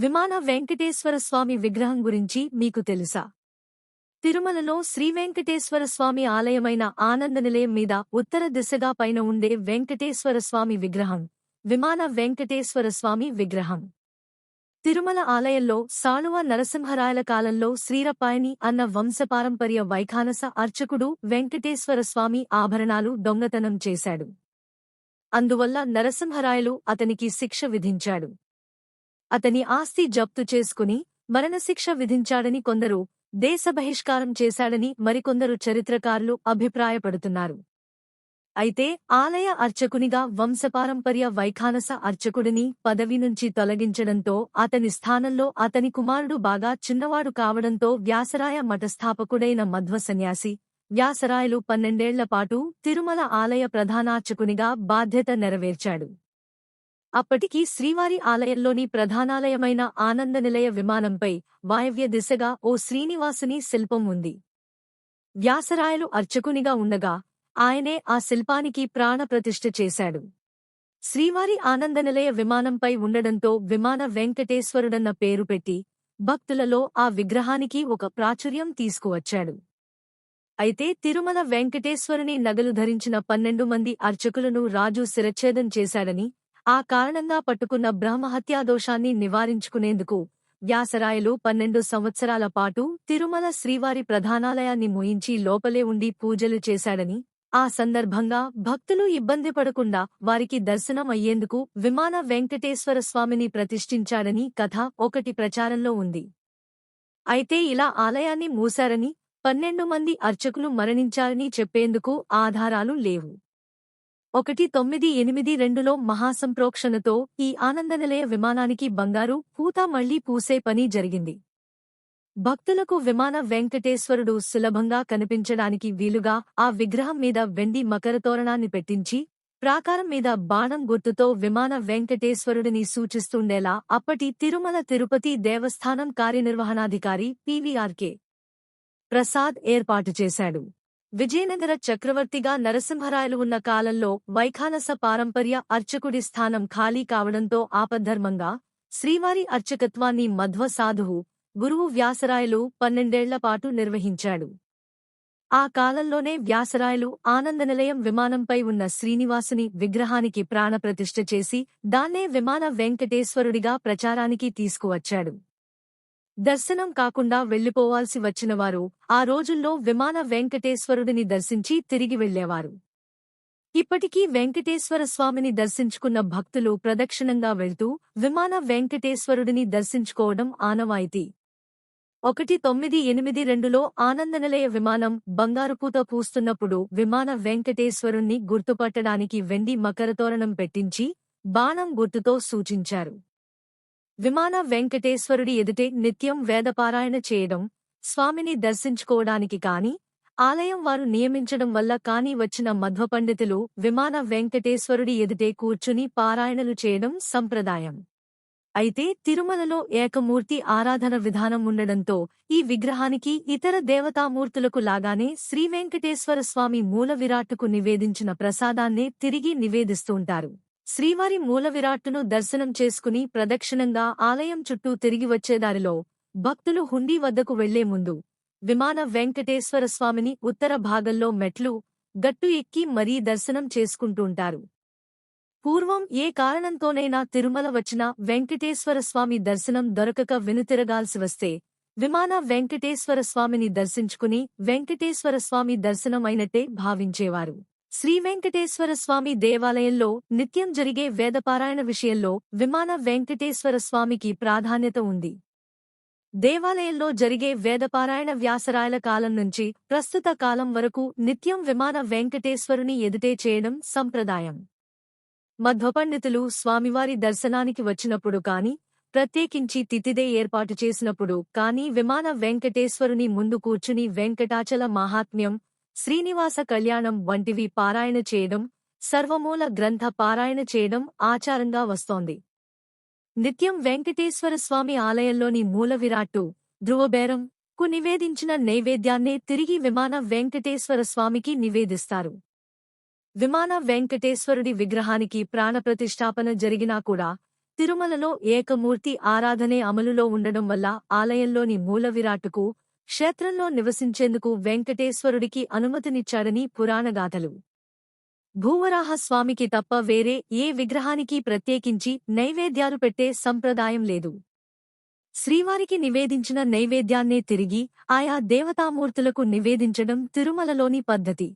విమాన వెంకటేశ్వర స్వామి విగ్రహం గురించి మీకు తెలుసా? తిరుమలలో శ్రీ వెంకటేశ్వర స్వామి ఆలయమైన ఆనంద నిలయం మీద ఉత్తర దిశగా పైన ఉండే వెంకటేశ్వర స్వామి విగ్రహం విమాన వెంకటేశ్వర స్వామి విగ్రహం. తిరుమల ఆలయంలో సాళువ నరసింహరాయల కాలంలో శ్రీరపాయని అన్న వంశపారంపర్య వైఖానస అర్చకుడు వెంకటేశ్వర స్వామి ఆభరణాలు దొంగతనం చేశాడు. అందువల్ల నరసింహరాయలు అతనికి శిక్ష విధించాడు. అతని ఆస్తి జప్తు చేసుకుని మరణశిక్ష విధించాడని కొందరు దేశ బహిష్కారం చేశాడని మరికొందరు చరిత్రకారులు అభిప్రాయపడుతున్నారు. అయితే ఆలయ అర్చకునిగా వంశపారంపర్య వైఖానస అర్చకుడిని పదవి నుంచి తొలగించడంతో అతని స్థానంలో అతని కుమారుడు బాగా చిన్నవాడు కావడంతో వ్యాసరాయ మఠస్థాపకుడైన మధ్వ సన్యాసి వ్యాసరాయలు పన్నెండేళ్ళపాటు తిరుమల ఆలయ ప్రధానార్చకునిగా బాధ్యత నెరవేర్చాడు. అప్పటికి శ్రీవారి ఆలయంలోని ప్రధానాలయమైన ఆనంద నిలయ విమానంపై వాయవ్య దిశగా ఓ శ్రీనివాసుని శిల్పం ఉంది. వ్యాసరాయలు అర్చకునిగా ఉండగా ఆయనే ఆ శిల్పానికి ప్రాణప్రతిష్ఠ చేశాడు. శ్రీవారి ఆనంద నిలయ విమానంపై ఉండడంతో విమాన వెంకటేశ్వరుడన్న పేరు పెట్టి భక్తులలో ఆ విగ్రహానికి ఒక ప్రాచుర్యం తీసుకువచ్చాడు. అయితే తిరుమల వెంకటేశ్వరుని నగలు ధరించిన పన్నెండు మంది అర్చకులను రాజు శిరచ్ఛేదం చేశాడని ఆ కారణంగా పట్టుకున్న బ్రహ్మహత్యాదోషాన్ని నివారించుకునేందుకు వ్యాసరాయలు పన్నెండు సంవత్సరాల పాటు తిరుమల శ్రీవారి ప్రధానాలయాన్ని మోయించి లోపలే ఉండి పూజలు చేశాడని ఆ సందర్భంగా భక్తులు ఇబ్బంది పడకుండా వారికి దర్శనం అయ్యేందుకు విమాన వెంకటేశ్వర స్వామిని ప్రతిష్ఠించాడని కథ ఒకటి ప్రచారంలో ఉంది. అయితే ఇలా ఆలయాన్ని మూశారని పన్నెండు మంది అర్చకులు మరణించారని చెప్పేందుకు ఆధారాలు లేవు. ఒకటి తొమ్మిది ఎనిమిది రెండులో మహాసంప్రోక్షణతో ఈ ఆనందనిలయ విమానానికి బంగారు పూత మళ్ళీ పూసే పని జరిగింది. భక్తులకు విమాన వెంకటేశ్వరుడు సులభంగా కనిపించడానికి వీలుగా ఆ విగ్రహం మీద వెండి మకరతోరణాన్ని పెట్టించి ప్రాకారం మీద బాణం గుర్తుతో విమాన వెంకటేశ్వరుడిని సూచిస్తుండేలా అప్పటి తిరుమల తిరుపతి దేవస్థానం కార్యనిర్వహణాధికారి పీవీఆర్కే ప్రసాద్ ఏర్పాటు చేశాడు. విజయనగర చక్రవర్తిగా నరసింహరాయలు ఉన్న కాలంలో వైఖానస పారంపర్య అర్చకుడి స్థానం ఖాళీ కావడంతో ఆపద్ధర్మంగా శ్రీవారి అర్చకత్వాన్ని మధ్వ సాధువు గురువు వ్యాసరాయలు పన్నెండేళ్ళపాటు నిర్వహించాడు. ఆ కాలంలోనే వ్యాసరాయలు ఆనందనిలయం విమానంపై ఉన్న శ్రీనివాసుని విగ్రహానికి ప్రాణప్రతిష్ఠ చేసి దాన్నే విమాన వెంకటేశ్వరుడిగా ప్రచారానికి తీసుకువచ్చాడు. దర్శనం కాకుండా వెళ్ళిపోవాల్సి వచ్చినవారు ఆ రోజుల్లో విమాన వెంకటేశ్వరుడిని దర్శించి తిరిగి వెళ్ళేవారు ఇప్పటికీ వెంకటేశ్వర స్వామిని దర్శించుకున్న భక్తులు ప్రదక్షిణంగా వెళ్తూ విమాన వెంకటేశ్వరుడిని దర్శించుకోవడం ఆనవాయితీ. ఒకటి తొమ్మిది ఎనిమిది రెండులో ఆనందనిలయ విమానం బంగారుపూత పూస్తున్నప్పుడు విమాన వెంకటేశ్వరుణ్ణి గుర్తుపట్టడానికి వెండి మకరతోరణం పెట్టించి బాణం గుర్తుతో సూచించారు. విమాన వెంకటేశ్వరుడి ఎదుటే నిత్యం వేదపారాయణ చేయడం స్వామిని దర్శించుకోవడానికి కాని ఆలయం వారు నియమించడం వల్ల కాని వచ్చిన మధ్వ పండితులు విమాన వెంకటేశ్వరుడి ఎదుటే కూర్చుని పారాయణలు చేయడం సంప్రదాయం. అయితే తిరుమలలో ఏకమూర్తి ఆరాధన విధానం ఉండడంతో ఈ విగ్రహానికి ఇతర దేవతామూర్తులకు లాగానే శ్రీవెంకటేశ్వర స్వామి మూల విరాట్టుకు నివేదించిన ప్రసాదాన్నే తిరిగి నివేదిస్తుంటారు శ్రీవారి మూలవిరాట్టును దర్శనం చేసుకుని ప్రదక్షిణంగా ఆలయం చుట్టూ తిరిగి వచ్చేదారిలో భక్తులు హుండీ వద్దకు వెళ్ళే ముందు విమాన వెంకటేశ్వర స్వామిని ఉత్తర భాగంలో మెట్లు గట్టు ఎక్కి మరీ దర్శనం చేసుకుంటుంటారు. పూర్వం ఏ కారణంతోనైనా తిరుమల వచ్చిన వెంకటేశ్వర స్వామి దర్శనం దొరకక వెనుతిరగాల్సి వస్తే విమాన వెంకటేశ్వర స్వామిని దర్శించుకుని వెంకటేశ్వర స్వామి దర్శనమైనట్టే భావించేవారు. శ్రీ వెంకటేశ్వర స్వామి దేవాలయంలో నిత్యం జరిగే వేదపారాయణ విషయంలో విమాన వెంకటేశ్వర స్వామికి ప్రాధాన్యత ఉంది. దేవాలయంలో జరిగే వేదపారాయణ వ్యాసరాయల కాలం నుంచి ప్రస్తుత కాలం వరకు నిత్యం విమాన వెంకటేశ్వరుని ఎదుటే చేయడం సంప్రదాయం. మధ్వపండితులు స్వామివారి దర్శనానికి వచ్చినప్పుడు కాని ప్రత్యేకించి తిథిదే ఏర్పాటు చేసినప్పుడు కాని విమాన వెంకటేశ్వరుని ముందు కూర్చుని వెంకటాచల మాహాత్మ్యం శ్రీనివాస కళ్యాణం వంటివి పారాయణ చేయడం సర్వమూల గ్రంథ పారాయణ చేయడం ఆచారంగా వస్తోంది. నిత్యం వెంకటేశ్వర స్వామి ఆలయంలోని మూల విరాట్టు ధ్రువబేరం కు నివేదించిన నైవేద్యాన్నే తిరిగి విమాన వెంకటేశ్వర స్వామికి నివేదిస్తారు. విమాన వెంకటేశ్వరుడి విగ్రహానికి ప్రాణప్రతిష్ఠాపన జరిగినా కూడా తిరుమలలో ఏకమూర్తి ఆరాధనే అమలులో ఉండడం వల్ల ఆలయంలోని మూల విరాట్టుకు క్షేత్రంలో నివసించేందుకు వెంకటేశ్వరుడికి అనుమతినిచ్చాడని పురాణగాథలు భూవరాహ స్వామికి తప్ప వేరే ఏ విగ్రహానికి ప్రత్యేకించి నైవేద్యాలు పెట్టే సంప్రదాయం లేదు. శ్రీవారికి నివేదించిన నైవేద్యాన్నే తిరిగి ఆయా దేవతామూర్తులకు నివేదించడం తిరుమలలోని పద్ధతి.